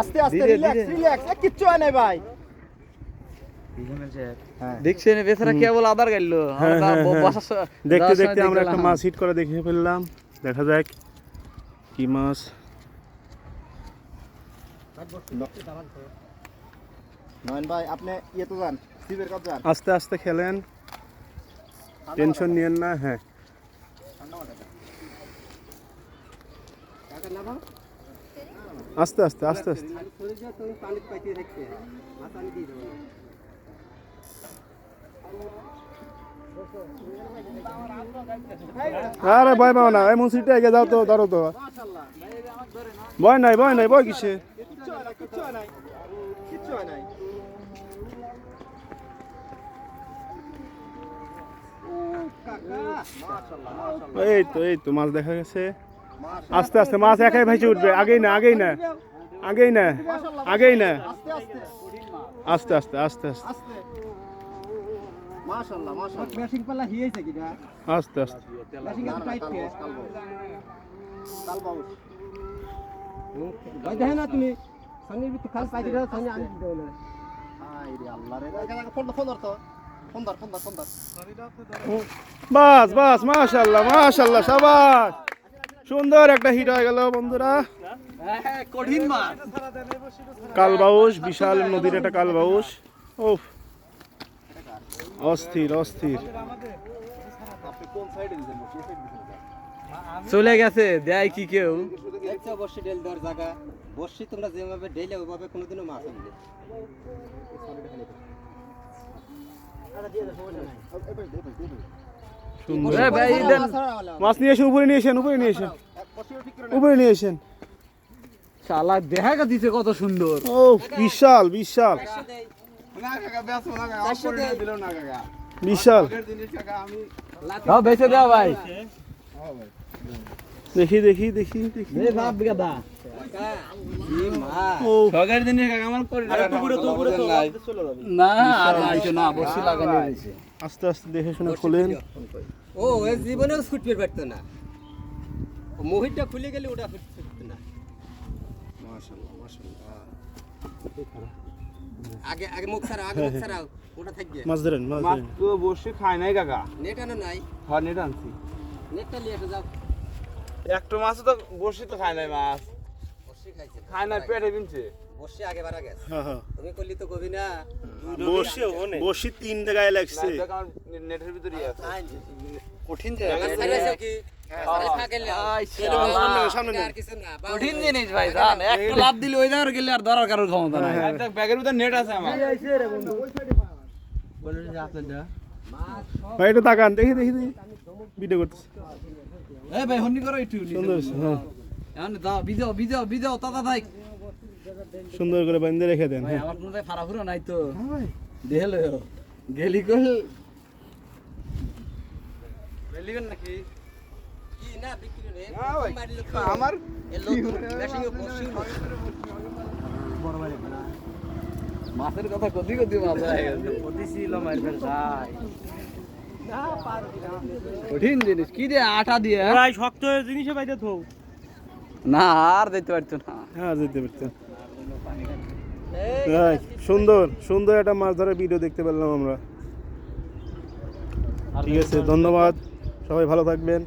আস্তে আস্তে relax. Relax কিচ্ছু হয় নাই ভাই। দেখছেন বেচারা কেবল আদার গাইলো। হ্যাঁ, হ্যাঁ, হ্যাঁ। দেখতে দেখতে আমরা একটা মাছ মাছ হিট করে দেখে ফেললাম। দেখা যাক কি মাছ। নয়ন ভাই আপনি ইয়ে তো যান। আস্তে আস্তে খেলেন। টেনশন নিয়েন না হ্যাঁ। আস্তে আস্তে আস্তে আস্তে। আরে, ভয় পাও না। এই মুন্সিটা এগিয়ে যাও তো, ধরো তো। ভয় নাই ভয় নাই, ভয় কিসে? এই তো এই তো, মাছ দেখা গেছে। আস্তে আস্তে মাছ একাই ভেসে উঠবে। আগেই না আগেই না। আগেই না আগেই না। আস্তে আস্তে আস্তে আস্তে। আস্তে আস্তে। না তুমি খাল আমি বাস বাস মাশাল্লাহ মাশাল্লাহ সাবাস। সুন্দর একটা হিট হয়ে গেল বন্ধুরা। কঠিন মাছ কালবাউস বিশাল নদীর একটা কালবাউস। ওফ অস্থির অস্থির। চলে গেছে দেয় কি কেউ? দেখছ বর্ষি ডেল দেওয়ার জায়গা। বর্ষি তোমরা যেভাবে ডেলে ওইভাবে কোনোদিনও মাছ আনবে সুন্দর। এ ভাই দেন মাছ নিয়ে এসেন উপরে নিয়ে এসেন উপরে নিয়ে এসেন উপরে নিয়ে এসেন শালা দেখা দিছে কত সুন্দর। ও বিশাল বিশাল। বিশাল। দাও বেঁচে দাও ভাই। দেখি দেখি দেখি দেখি। না। আর না বসি লাগানো রয়েছে আস্তে আস্তে দেখে শুনে খোলেন। ও ওই জীবনেও ছুটতে পারতো না ও মোহিতটা খুলে গেলে ওটা ছুটতো না। আগে আগে মুখ ছাড়া আগে মুখ ছাড়াও ওটা থাকবে। মাছ ধরেন মাছ ধরেন। তো বসে খায় নাই কাকা। নেট আনো নাই? হ্যাঁ নেট আনছি। নেটটা নিয়ে একটু যাও। একটা মাছ তো বসে তো খায় নাই মাছ। বর্ষি খাইছে। খায় নাই পেটে বিনছে। আগে বাড়া গেছে। হ্যাঁ হ্যাঁ। তুমি করলি তো কবি না। বসি বসি তিন জায়গায় লাগছে। নেটের ভিতরেই আছে। কঠিন কি? কঠিন জিনিস ভাই জান একটু লাভ দিলে ওই জায়গায় গেলে আর ধরার কারোর ক্ষমতা নাই। ব্যাগের ভিতর নেট আছে আমার। ভাই এটা তাকান দেখি দেখি দেখি। ভিডিও করতেছে। এ ভাই হন্নি করো একটু সুন্দর হ্যাঁ। এখন দাও বিজাও বিজাও বিজাও তাতা থাক সুন্দর করে বান্ধে রেখে দেন ভাই হ্যাঁ। আমার কোনো ফারাফুরা নাই তো। দেহলো গেলি কল গেলিবেন নাকি? কি না বিক্রি রে? ভাই, আমার মাছের কথা কদি কদি মাছ গেছে। কদিছিল কঠিন জিনিস। কি দিয়ে আটা দিয়ে হ্যাঁ? শক্ত জিনিসে থো। না আর দিতে পারতো না। হ্যাঁ যেতে পারতেন ভাই সুন্দর সুন্দর একটা মাছ ধরার ভিডিও দেখতে পেলাম আমরা। ঠিক আছে, ধন্যবাদ। সবাই ভালো থাকবেন।